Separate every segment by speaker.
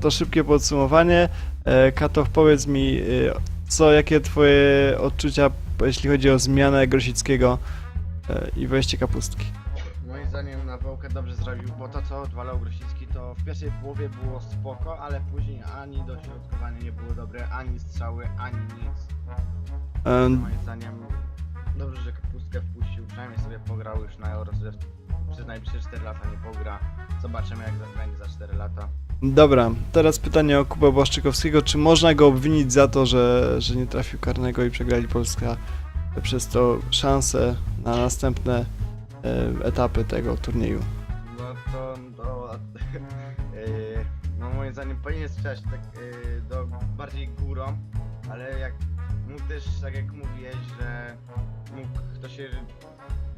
Speaker 1: to szybkie podsumowanie. E, Katow, powiedz mi, e, co, jakie twoje odczucia, jeśli chodzi o zmianę Grosickiego e, i wejście Kapustki?
Speaker 2: Moim zdaniem Nawałkę dobrze zrobił, bo to co odwalał Grosicki to w pierwszej połowie było spoko, ale później ani dośrodkowanie nie było dobre, ani strzały, ani nic.
Speaker 1: E,
Speaker 2: Moim zdaniem dobrze, że Kapustkę wpuścił, przynajmniej sobie pograł już na Euro, że przez najbliższe 4 lata nie pogra. Zobaczymy jak będzie za 4 lata.
Speaker 1: Dobra, teraz pytanie o Kubę Błaszczykowskiego. Czy można go obwinić za to, że, że nie trafił karnego i przegrali Polska przez to szansę na następne e, etapy tego turnieju?
Speaker 2: No to, yy, no moim zdaniem powinien strzelać tak yy, do bardziej górą, ale jak mógł też, tak jak mówiłeś, że mógł to się,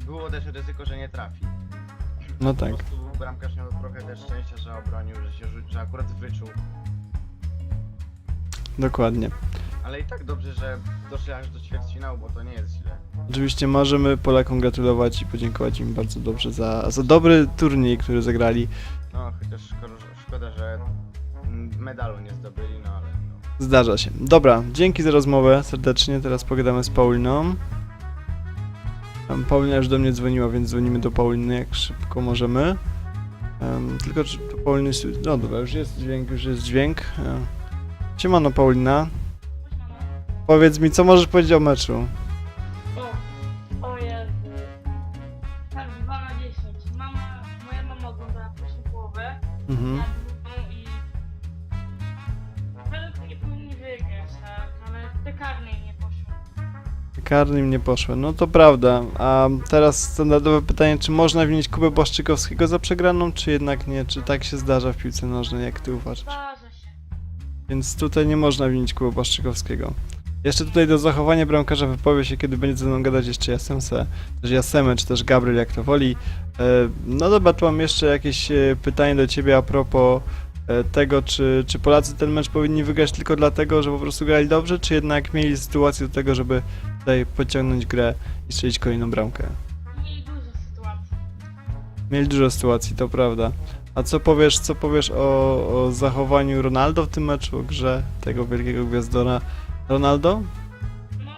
Speaker 2: było też ryzyko, że nie trafi.
Speaker 1: No
Speaker 2: Po
Speaker 1: tak.
Speaker 2: prostu bramkarz miał trochę też szczęścia, że obronił, że się rzu- że akurat wyczuł.
Speaker 1: Dokładnie.
Speaker 2: Ale i tak dobrze, że doszli aż do ćwierćfinału, bo to nie jest źle.
Speaker 1: Oczywiście możemy Polakom gratulować i podziękować im bardzo dobrze za, za dobry turniej, który zagrali.
Speaker 2: No chociaż szkoda, szkoda że medalu nie zdobyli, no ale no.
Speaker 1: Zdarza się. Dobra, dzięki za rozmowę serdecznie. Teraz pogadamy z Pauliną. Paulina już do mnie dzwoniła, więc dzwonimy do Pauliny jak szybko możemy. Em, tylko czy to Pauliny... No dobra, już jest dźwięk, już jest dźwięk. Em, Siemano Paulina. Powiedz mi, co możesz powiedzieć o meczu?
Speaker 3: Poszły.
Speaker 1: Karnym nie poszło. No to prawda. A teraz standardowe pytanie, czy można winić Kubę Błaszczykowskiego za przegraną, czy jednak nie? Czy tak się zdarza w piłce nożnej, jak ty uważasz?
Speaker 3: Zdarza się.
Speaker 1: Więc tutaj nie można winić Kuby Błaszczykowskiego. Jeszcze tutaj do zachowania bramkarza wypowie się, kiedy będzie ze mną gadać jeszcze Jasemse, też Jaseme, czy też Gabriel, jak to woli. E, No dobra, tu mam jeszcze jakieś e, pytanie do ciebie a propos tego, czy, czy Polacy ten mecz powinni wygrać tylko dlatego, że po prostu grali dobrze, czy jednak mieli sytuację do tego, żeby tutaj pociągnąć grę i strzelić kolejną bramkę.
Speaker 3: Mieli dużo sytuacji.
Speaker 1: Mieli dużo sytuacji, to prawda. A co powiesz, co powiesz o, o zachowaniu Ronaldo w tym meczu, o grze tego wielkiego gwiazdora Ronaldo?
Speaker 3: No,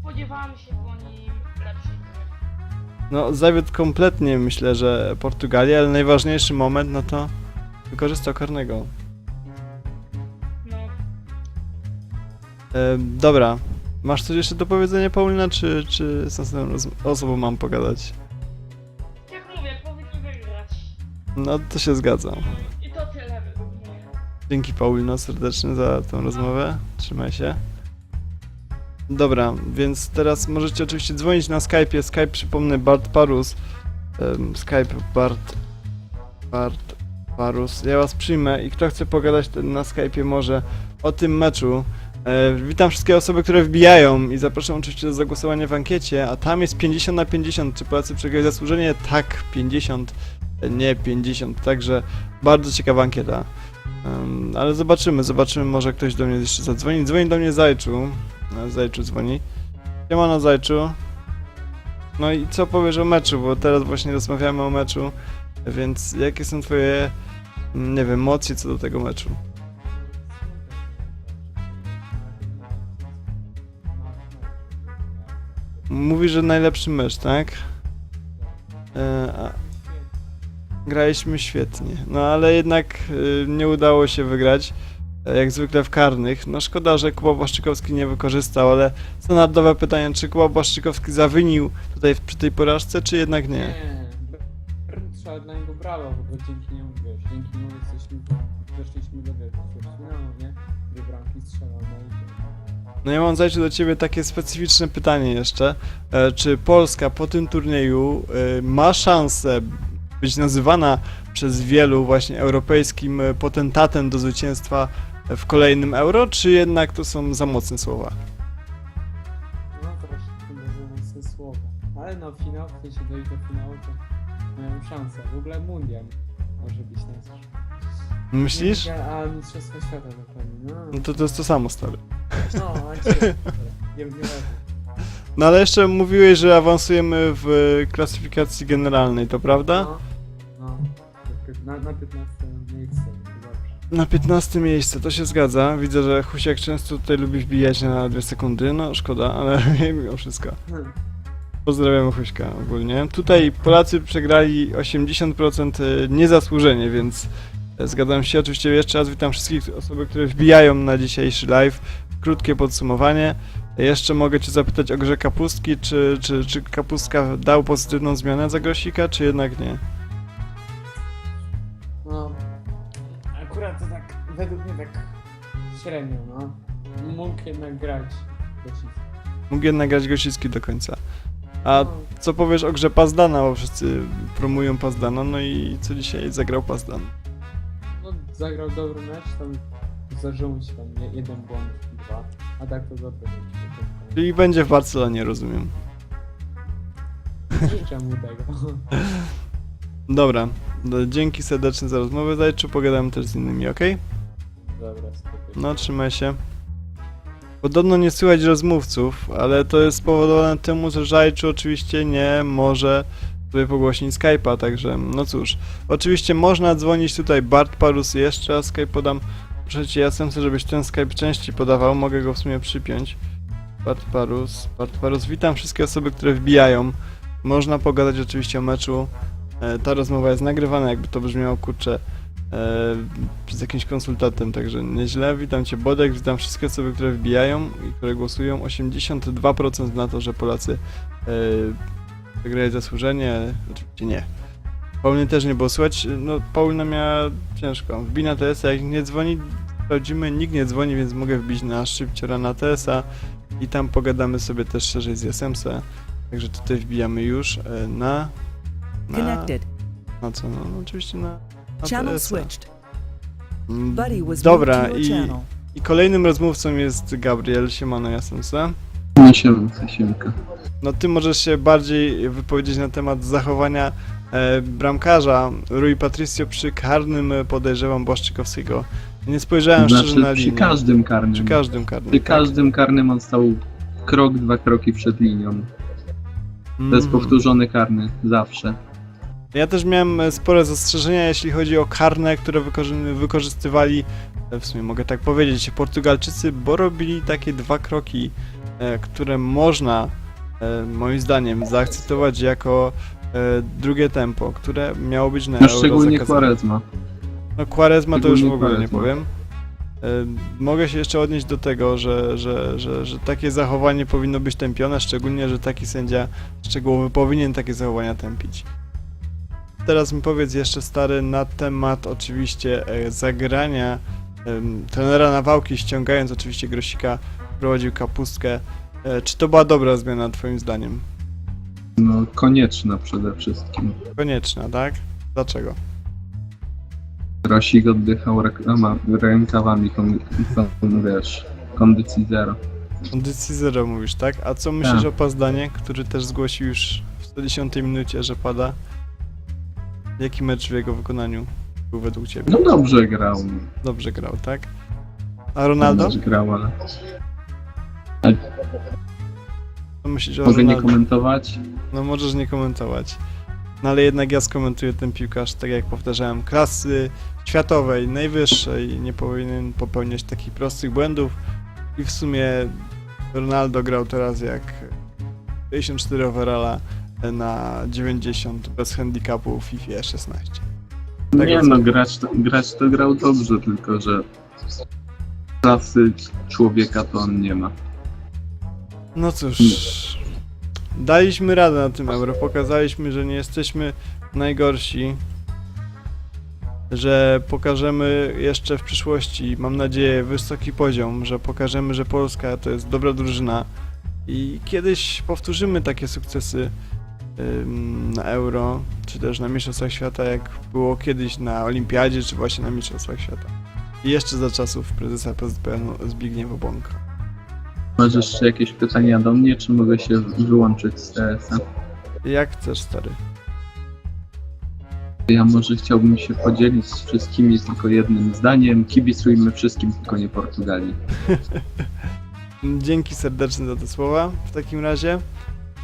Speaker 3: spodziewałam się po nim lepszej gry.
Speaker 1: No, zawiódł kompletnie, myślę, że Portugalię, ale najważniejszy moment, no to wykorzystał karnego.
Speaker 3: No,
Speaker 1: E, dobra, masz coś jeszcze do powiedzenia, Paulina, czy, czy z następną osobą mam pogadać?
Speaker 3: jak mówię, powinni wygrać.
Speaker 1: No, to się zgadzam.
Speaker 3: I to tyle według mnie.
Speaker 1: Dzięki Paulino serdecznie za tą rozmowę. Trzymaj się. Dobra, więc teraz możecie oczywiście dzwonić na Skype'ie. Skype przypomnę Bart Parus. Skype Bart Bart Parus. Ja was przyjmę i kto chce pogadać na Skype'ie może o tym meczu. E, witam wszystkie osoby, które wbijają i zapraszam oczywiście do zagłosowania w ankiecie, a tam jest 50 na 50. Czy Polacy przegrali zasłużenie? Tak, 50, e, nie 50. Także bardzo ciekawa ankieta. Em, ale zobaczymy, zobaczymy, może ktoś do mnie jeszcze zadzwoni. Dzwoni do mnie Zajczu. No, Zajczu dzwoni. Siemano Zajczu. No i co powiesz o meczu, bo teraz właśnie rozmawiamy o meczu, więc jakie są twoje, nie wiem, emocje co do tego meczu? Mówisz, że najlepszy mecz, tak? E, graliśmy świetnie, no ale jednak y, nie udało się wygrać, e, jak zwykle w karnych. No szkoda, że Kuba Błaszczykowski nie wykorzystał, ale standardowe pytanie, czy Kuba Błaszczykowski zawinił tutaj przy tej porażce, czy jednak nie?
Speaker 4: Trzeba dla niego w ogóle dzięki niemu, wiesz, dzięki niemu jesteśmy, weszliśmy do wielu ćwierćfinału, nie? Dwie bramki strzelał, no i
Speaker 1: No ja mam zajrzeć do Ciebie takie specyficzne pytanie jeszcze. E, czy Polska po tym turnieju e, ma szansę być nazywana przez wielu właśnie europejskim e, potentatem do zwycięstwa w kolejnym euro, czy jednak to są za mocne słowa?
Speaker 4: no troszkę za mocne słowa. Ale no, finał, w sensie dojść do finału, to mają szansę. W ogóle mundial może być nasz.
Speaker 1: Myślisz?
Speaker 4: Nie, a Mistrzostwo Świata dokładnie, no.
Speaker 1: No to to jest to samo, stary.
Speaker 4: No, a cię, nie wiem,
Speaker 1: No ale jeszcze mówiłeś, że awansujemy w klasyfikacji generalnej, to prawda?
Speaker 4: No, no, na, na 15 miejsce, dobrze.
Speaker 1: Na 15 miejsce, to się zgadza. Widzę, że Husiak często tutaj lubi wbijać na 2 sekundy. No szkoda, ale mimo wszystko.
Speaker 4: Hmm.
Speaker 1: Pozdrawiam Huśka ogólnie. Tutaj Polacy przegrali 80% niezasłużenie, więc e, zgadzam się. Oczywiście jeszcze raz witam wszystkich osoby, które wbijają na dzisiejszy live. Krótkie podsumowanie. Jeszcze mogę Cię zapytać o grze Kapustki, czy, czy, czy Kapustka dał pozytywną zmianę za Grosika, czy jednak nie?
Speaker 4: No, akurat to tak, według mnie tak średnio, no. Mógł jednak grać Grosicki.
Speaker 1: Mógł jednak grać Grosicki do końca. A co powiesz o grze Pazdana, bo wszyscy promują Pazdana, no i co dzisiaj zagrał Pazdan?
Speaker 4: no, zagrał dobry mecz, tam mu się tam je- jeden błąd, dwa, a tak to dobry mecz.
Speaker 1: Czyli będzie w Barcelonie, rozumiem.
Speaker 4: Życzę mu tego.
Speaker 1: Dobra, no, dzięki serdecznie za rozmowę, Zajczu, pogadamy też z innymi, ok?
Speaker 4: Dobra, spokojnie.
Speaker 1: No, trzymaj się. Podobno nie słychać rozmówców, ale to jest spowodowane temu, że Zajczu oczywiście nie może sobie pogłośnić Skype'a, także no cóż. Oczywiście można dzwonić tutaj Bart Parus, jeszcze raz Skype podam. Proszę cię, ja chcę, żebyś ten Skype częściej podawał, mogę go w sumie przypiąć. Bart Parus, Bart Parus, witam wszystkie osoby, które wbijają. Można pogadać oczywiście o meczu. E, ta rozmowa jest nagrywana, jakby to brzmiało, kurczę, e, z jakimś konsultantem, także nieźle. Witam Cię Bodek, witam wszystkie osoby, które wbijają i które głosują. 82% na to, że Polacy e, wygrali zasłużenie, oczywiście nie. Pauliny też nie było słychać, no Paulina miała ciężko. Wbij na TS-a, jak nie dzwoni, sprawdzimy, nikt nie dzwoni, więc mogę wbić na szybciora na TS-a i tam pogadamy sobie też szerzej z Jasemsa. Także tutaj wbijamy już e, na... na
Speaker 5: Connected.
Speaker 1: na co? No, no oczywiście na
Speaker 5: Channel switched.
Speaker 1: Mm,
Speaker 5: Buddy was
Speaker 1: Dobra, i,
Speaker 5: channel.
Speaker 1: i kolejnym rozmówcą jest Gabriel Siemano Jasensa.
Speaker 6: No siemka, siemka.
Speaker 1: No ty możesz się bardziej wypowiedzieć na temat zachowania e, bramkarza Rui Patricio przy karnym e, podejrzewam Błaszczykowskiego. Nie spojrzałem szczerze na
Speaker 6: Znaczy przy
Speaker 1: linię.
Speaker 6: każdym karnym.
Speaker 1: Przy każdym karnym.
Speaker 6: Przy
Speaker 1: tak.
Speaker 6: każdym karnym on stał krok, dwa kroki przed linią. To jest
Speaker 1: Mm.
Speaker 6: powtórzony karny, zawsze.
Speaker 1: Ja też miałem e, spore zastrzeżenia, jeśli chodzi o karne, które wykorzy- wykorzystywali, e, w sumie mogę tak powiedzieć, Portugalczycy, bo robili takie dwa kroki, e, które można, moim zdaniem, zaakceptować jako drugie tempo, które miało być na
Speaker 6: No
Speaker 1: Euro
Speaker 6: szczególnie
Speaker 1: zakazane.
Speaker 6: Quaresma.
Speaker 1: No Quaresma to już w ogóle nie powiem. Mogę się jeszcze odnieść do tego, że, że, że, że takie zachowanie powinno być tępione, szczególnie, że taki sędzia szczegółowy powinien takie zachowania tępić. Teraz mi powiedz jeszcze stary na temat oczywiście e, zagrania trenera Nawałki, ściągając oczywiście Grosika, prowadził kapustkę. E, czy to była dobra zmiana twoim zdaniem?
Speaker 6: No konieczna przede wszystkim.
Speaker 1: Konieczna, tak? Dlaczego?
Speaker 6: Rosik oddychał rękoma, rękawami, kon, wiesz, kondycji zero.
Speaker 1: Kondycji zero mówisz, tak? A co myślisz
Speaker 6: Tak.
Speaker 1: o Pazdanie, który też zgłosił już w 110 minucie, że pada? Jaki mecz w jego wykonaniu był według ciebie?
Speaker 6: No dobrze grał.
Speaker 1: Dobrze grał, tak? A Ronaldo?
Speaker 6: Dobrze grał, ale
Speaker 1: Co myślisz o
Speaker 6: mogę nie
Speaker 1: Ronaldo?
Speaker 6: komentować.
Speaker 1: No możesz nie komentować. No ale jednak ja skomentuję ten piłkarz, tak jak powtarzałem, klasy światowej, najwyższej, nie powinien popełniać takich prostych błędów i w sumie Ronaldo grał teraz jak 54 overalla na 90 bez handicapu w FIFA 16. Tego
Speaker 6: Nie no, grać to, grać to grał dobrze, tylko że klasy człowieka to on nie ma.
Speaker 1: No cóż, daliśmy radę na tym euro, pokazaliśmy, że nie jesteśmy najgorsi, że pokażemy jeszcze w przyszłości, mam nadzieję, wysoki poziom, że pokażemy, że Polska to jest dobra drużyna i kiedyś powtórzymy takie sukcesy na euro, czy też na Mistrzostwach Świata, jak było kiedyś na Olimpiadzie, czy właśnie na Mistrzostwach Świata. I jeszcze za czasów prezesa PZPN Zbigniewa Bąka.
Speaker 6: Masz jeszcze jakieś pytania do mnie, czy mogę się wyłączyć z TS-a?
Speaker 1: Jak chcesz, stary.
Speaker 6: Ja może chciałbym się podzielić z wszystkimi tylko jednym zdaniem. Kibicujmy wszystkim, tylko nie Portugalii.
Speaker 1: Dzięki serdecznie za te słowa w takim razie.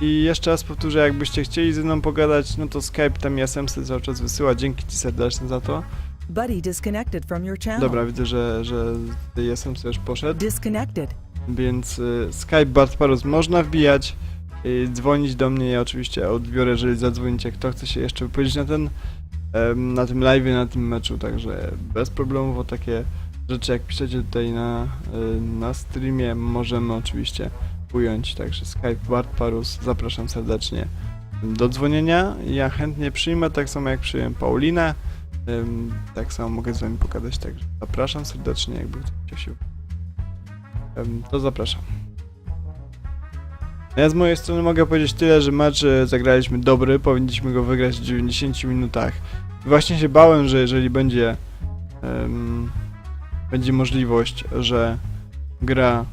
Speaker 1: I jeszcze raz powtórzę, jakbyście chcieli ze mną pogadać, no to Skype tam SMS cały czas wysyła. Dzięki Ci serdecznie za to.
Speaker 5: Buddy disconnected from your channel.
Speaker 1: Dobra, widzę, że, że jestem sobie już poszedł.
Speaker 5: Disconnected.
Speaker 1: Więc y, Skype Bart Parus można wbijać, y, dzwonić do mnie, ja oczywiście odbiorę, jeżeli zadzwonicie, kto chce się jeszcze wypowiedzieć na ten, em, na tym live, na tym meczu, także bez problemów o takie rzeczy, jak piszecie tutaj na, y, na streamie, możemy oczywiście ująć, także Skype Bart Parus, zapraszam serdecznie do dzwonienia, ja chętnie przyjmę, tak samo jak przyjąłem Paulinę, tak samo mogę z wami pogadać, także zapraszam serdecznie, jakby chciał się to zapraszam. Ja z mojej strony mogę powiedzieć tyle, że mecz e, zagraliśmy dobry, powinniśmy go wygrać w 90 minutach. Właśnie się bałem, że jeżeli będzie em, będzie możliwość, że gra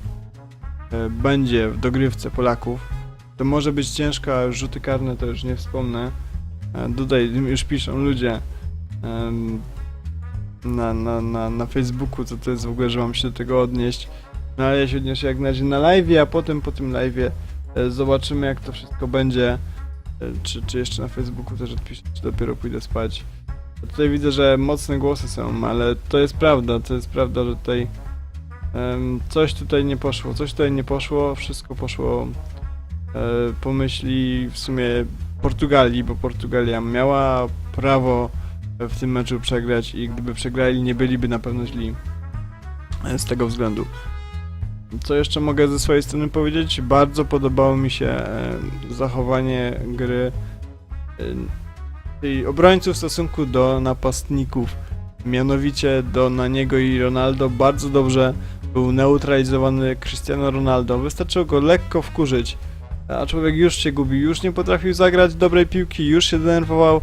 Speaker 1: będzie w dogrywce Polaków, to może być ciężko, a już rzuty karne to już nie wspomnę. E, tutaj już piszą ludzie na, na, na, na Facebooku, co to jest w ogóle, że mam się do tego odnieść. No ale ja się odniosę jak na razie na live, a potem po tym live zobaczymy jak to wszystko będzie. E, Czy, czy jeszcze na Facebooku też odpiszę, czy dopiero pójdę spać. Tutaj widzę, że mocne głosy są, ale to jest prawda, to jest prawda, że tutaj coś tutaj nie poszło, coś tutaj nie poszło, wszystko poszło e, po myśli w sumie Portugalii, bo Portugalia miała prawo w tym meczu przegrać i gdyby przegrali, nie byliby na pewno źli e, z tego względu. Co jeszcze mogę ze swojej strony powiedzieć? Bardzo podobało mi się e, zachowanie gry tej obrońców w stosunku do napastników. Mianowicie do Naniego i Ronaldo bardzo dobrze był neutralizowany Cristiano Ronaldo. Wystarczyło go lekko wkurzyć, a człowiek już się gubił, już nie potrafił zagrać dobrej piłki, już się denerwował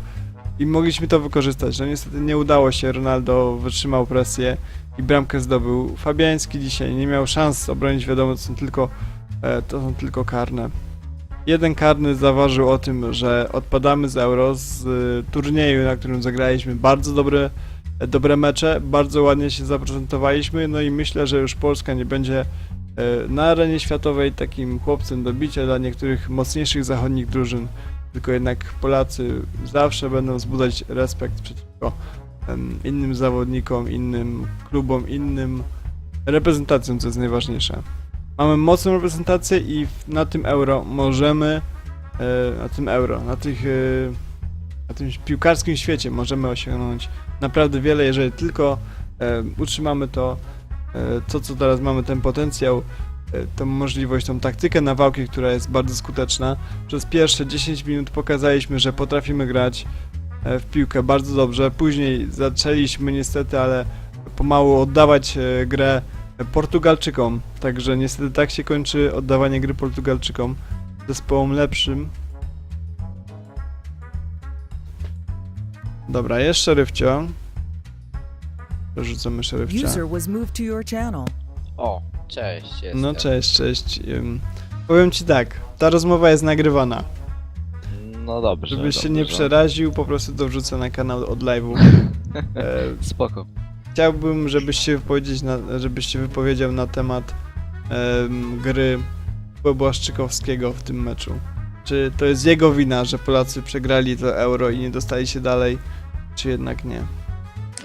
Speaker 1: i mogliśmy to wykorzystać. No niestety nie udało się, Ronaldo wytrzymał presję i bramkę zdobył. Fabiański dzisiaj nie miał szans obronić, wiadomo, to są tylko, e, to są tylko karne. Jeden karny zaważył o tym, że odpadamy z Euro, z e, turnieju, na którym zagraliśmy bardzo dobre, dobre mecze, bardzo ładnie się zaprezentowaliśmy, no i myślę, że już Polska nie będzie e, na arenie światowej takim chłopcem do bicia dla niektórych mocniejszych zachodnich drużyn, tylko jednak Polacy zawsze będą wzbudzać respekt przeciwko innym zawodnikom, innym klubom, innym reprezentacjom, co jest najważniejsze. Mamy mocną reprezentację i na tym euro możemy, e, na tym euro, na tych, e, na tym piłkarskim świecie możemy osiągnąć naprawdę wiele, jeżeli tylko e, utrzymamy to, e, to co teraz mamy, ten potencjał, e, tą możliwość, tą taktykę na wałki, która jest bardzo skuteczna. Przez pierwsze 10 minut pokazaliśmy, że potrafimy grać e, w piłkę bardzo dobrze. Później zaczęliśmy niestety, ale pomału oddawać e, grę Portugalczykom. Także niestety tak się kończy oddawanie gry Portugalczykom. Zespołom lepszym. Dobra, jest szeryfcio. Przerzucamy szeryfcia.
Speaker 5: User was moved to your channel.
Speaker 7: O, cześć, jestem.
Speaker 1: No cześć, cześć. Ym, Powiem ci tak, ta rozmowa jest nagrywana.
Speaker 7: No dobrze,
Speaker 1: Żebyś się
Speaker 7: dobrze.
Speaker 1: nie przeraził, po prostu to wrzucę na kanał od live'u. E,
Speaker 7: Spoko.
Speaker 1: Chciałbym, żebyś się wypowiedzieć na, żebyś się wypowiedział na temat em, gry Błaszczykowskiego w tym meczu. Czy to jest jego wina, że Polacy przegrali to euro i nie dostali się dalej, czy jednak nie?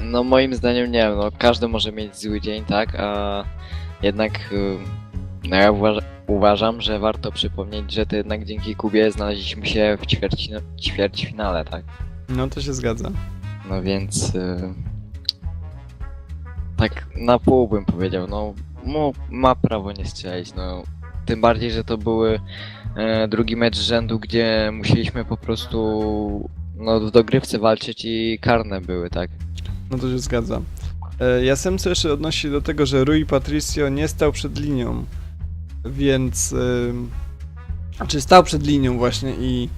Speaker 7: No moim zdaniem nie no każdy może mieć zły dzień, tak, a jednak y, no ja uważa, uważam, że warto przypomnieć, że to jednak dzięki Kubie znaleźliśmy się w ćwierć, ćwierćfinale, tak.
Speaker 1: No to się zgadza.
Speaker 7: No więc y, tak na pół bym powiedział, no mu, ma prawo nie strzelić, no tym bardziej, że to były e, drugi mecz z rzędu, gdzie musieliśmy po prostu no w dogrywce walczyć i karne były, tak.
Speaker 1: No to się zgadza. E, Ja sam co jeszcze odnosi do tego, że Rui Patricio nie stał przed linią, więc... Czy stał przed linią właśnie i...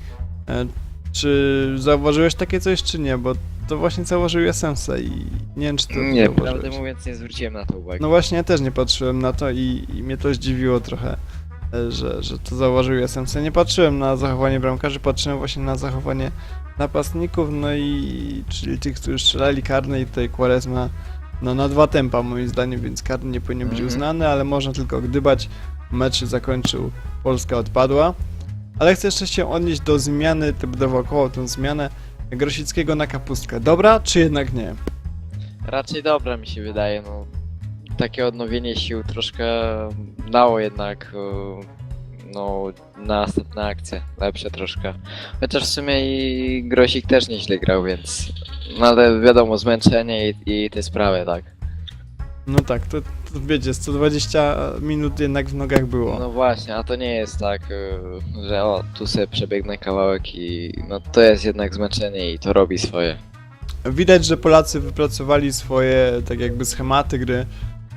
Speaker 1: e, Czy zauważyłeś takie coś, czy nie? Bo to właśnie zauważył Jasensa i nie wiem, czy to
Speaker 7: Nie,
Speaker 1: zauważyłeś.
Speaker 7: prawdę mówiąc nie zwróciłem na to uwagi.
Speaker 1: No właśnie, ja też nie patrzyłem na to i, i mnie to zdziwiło trochę, e, że, że to zauważył Jasensa. Nie patrzyłem na zachowanie bramkarzy, patrzyłem właśnie na zachowanie napastników, no i czyli tych, którzy strzelali karne i tutaj Quaresma no na dwa tempa moim zdaniem, więc karny nie powinien być
Speaker 7: Mhm.
Speaker 1: uznany, ale można tylko gdybać. Mecz się zakończył, Polska odpadła. Ale chcę jeszcze się odnieść do zmiany, to będę wokoło tą zmianę Grosickiego na Kapustkę. Dobra, czy jednak nie?
Speaker 7: Raczej dobra mi się wydaje, no. Takie odnowienie sił troszkę dało jednak e, no, na następne akcje. Lepsze troszkę. Chociaż w sumie i Grosik też nieźle grał, więc... No ale wiadomo, zmęczenie i, i te sprawy, tak.
Speaker 1: No tak, to, to wiecie, 120 minut jednak w nogach było.
Speaker 7: No właśnie, a to nie jest tak, e, że o, tu sobie przebiegnę kawałek i... No to jest jednak zmęczenie i to robi swoje.
Speaker 1: Widać, że Polacy wypracowali swoje tak jakby schematy gry.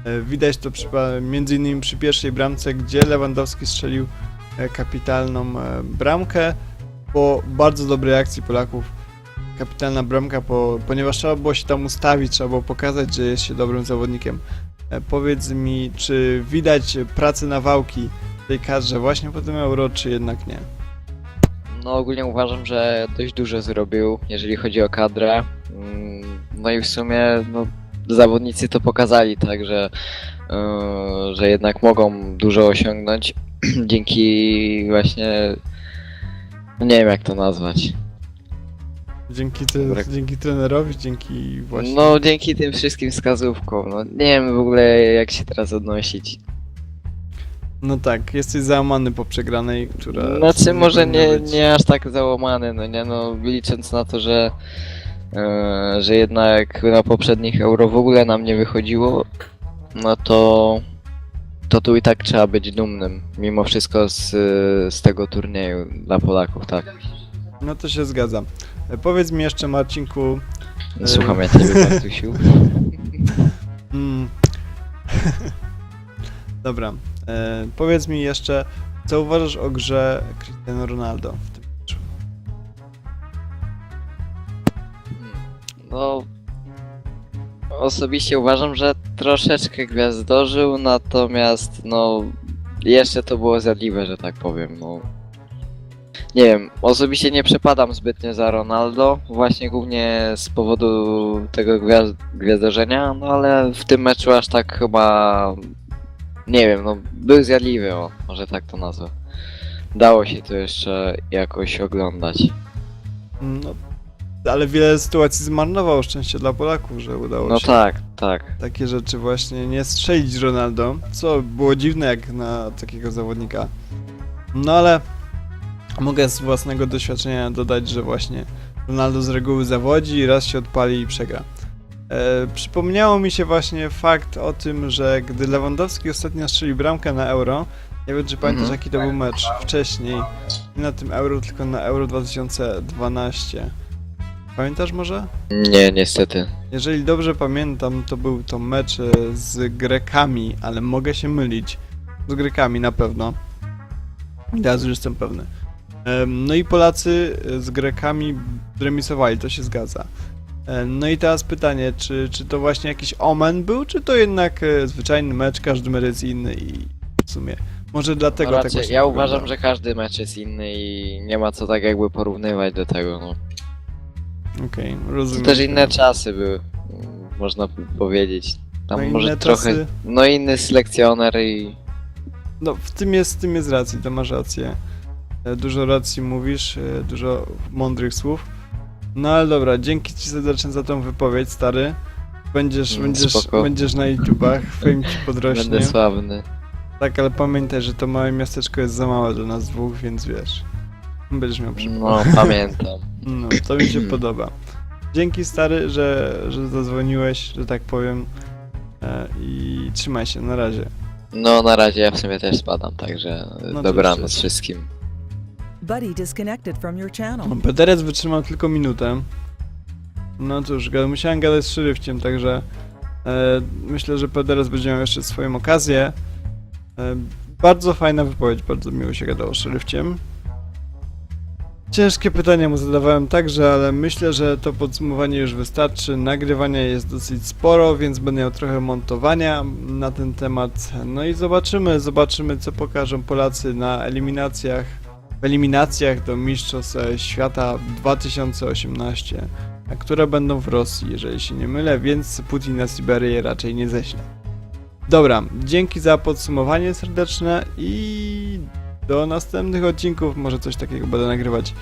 Speaker 1: E, Widać to przy, między innymi przy pierwszej bramce, gdzie Lewandowski strzelił e, kapitalną e, bramkę po bardzo dobrej akcji Polaków. Kapitalna bramka, po, ponieważ trzeba było się tam ustawić, trzeba było pokazać, że jest się dobrym zawodnikiem. Powiedz mi, czy widać pracę na wałki tej kadrze właśnie po tym Euro, czy jednak nie?
Speaker 7: No ogólnie uważam, że dość dużo zrobił, jeżeli chodzi o kadrę. Mm, No i w sumie no, zawodnicy to pokazali, tak, że, yy, że jednak mogą dużo osiągnąć dzięki właśnie no nie wiem jak to nazwać.
Speaker 1: Dzięki, te,
Speaker 7: Dobra.
Speaker 1: dzięki trenerowi, dzięki właśnie...
Speaker 7: No dzięki tym wszystkim wskazówkom. No nie wiem w ogóle jak się teraz odnosić.
Speaker 1: No tak, jesteś załamany po przegranej, która...
Speaker 7: Znaczy może nie, nie aż tak załamany, no nie no licząc na to, że e, że jednak na poprzednich euro w ogóle nam nie wychodziło, no to to tu i tak trzeba być dumnym, mimo wszystko z, z tego turnieju dla Polaków, tak.
Speaker 1: No to się zgadza. E, Powiedz mi jeszcze, Marcinku... e,
Speaker 7: Słucham ja ciebie, Bartusiu.
Speaker 1: Mm. Dobra, e, powiedz mi jeszcze, co uważasz o grze Cristiano Ronaldo w
Speaker 7: No osobiście uważam, że troszeczkę gwiazdożył, natomiast no jeszcze to było zjadliwe, że tak powiem, no. Nie wiem, osobiście nie przepadam zbytnio za Ronaldo, właśnie głównie z powodu tego gwiaz- gwiazdorzenia, no ale w tym meczu aż tak chyba, nie wiem, no był zjadliwy, o, może tak to nazwę. Dało się to jeszcze jakoś oglądać.
Speaker 1: No, ale wiele sytuacji zmarnował szczęście dla Polaków, że udało
Speaker 7: No
Speaker 1: się
Speaker 7: tak, tak.
Speaker 1: takie rzeczy właśnie nie strzelić Ronaldo, co było dziwne jak na takiego zawodnika. No ale mogę z własnego doświadczenia dodać, że właśnie Ronaldo z reguły zawodzi, raz się odpali i przegra. E, przypomniało mi się właśnie fakt o tym, że gdy Lewandowski ostatnio strzelił bramkę na Euro, nie wiem czy pamiętasz
Speaker 7: Mhm.
Speaker 1: jaki to był mecz wcześniej, nie na tym Euro, tylko na Euro 2012. Pamiętasz może?
Speaker 7: Nie, niestety.
Speaker 1: Jeżeli dobrze pamiętam, to był to mecz e, z Grekami, ale mogę się mylić. Z Grekami na pewno. Teraz już jestem pewny. No i Polacy e, z Grekami remisowali, to się zgadza. No i teraz pytanie, czy, czy to właśnie jakiś omen był, czy to jednak e, zwyczajny mecz, każdy mecz jest inny i w sumie może dlatego
Speaker 7: no
Speaker 1: tak
Speaker 7: raczej,
Speaker 1: właśnie
Speaker 7: ja
Speaker 1: wygląda.
Speaker 7: uważam, że każdy mecz jest inny i nie ma co tak jakby porównywać do tego. No.
Speaker 1: Okej,
Speaker 7: To
Speaker 1: rozumiem.
Speaker 7: też inne czasy były, można powiedzieć. Tam
Speaker 1: No
Speaker 7: może trochę.
Speaker 1: czasy.
Speaker 7: No inny selekcjoner i.
Speaker 1: No, w tym jest, w tym jest racji, to masz rację. E, Dużo racji mówisz, e, dużo mądrych słów. No ale dobra, dzięki ci serdecznie za tą wypowiedź, stary. Będziesz,
Speaker 7: Mm,
Speaker 1: będziesz,
Speaker 7: spoko.
Speaker 1: będziesz na YouTubach, fame ci podrośnie.
Speaker 7: Będę sławny.
Speaker 1: Tak, ale pamiętaj, że to małe miasteczko jest za małe dla nas dwóch, więc wiesz. Będziesz miał przypomnieć.
Speaker 7: No, pamiętam.
Speaker 1: No, to mi się podoba. Dzięki stary, że, że zadzwoniłeś, że tak powiem. E, I trzymaj się, na razie.
Speaker 7: No na razie ja w sumie też spadam, także
Speaker 1: No to
Speaker 7: dobranoc wszystkim.
Speaker 5: Buddy disconnected from your channel.
Speaker 1: No, Pederec wytrzymał tylko minutę. No cóż, musiałem gadać z szeryfciem, także e, myślę, że Pederec będzie miał jeszcze swoją okazję. E, bardzo fajna wypowiedź, bardzo miło się gadało z szeryfciem. Ciężkie pytania mu zadawałem także, ale myślę, że to podsumowanie już wystarczy. Nagrywania jest dosyć sporo, więc będę miał trochę montowania na ten temat. No i zobaczymy, zobaczymy co pokażą Polacy na eliminacjach w eliminacjach do Mistrzostw Świata 2018, a które będą w Rosji, jeżeli się nie mylę, więc Putin na Syberię raczej nie ześle. Dobra, dzięki za podsumowanie serdeczne i do następnych odcinków, może coś takiego będę nagrywać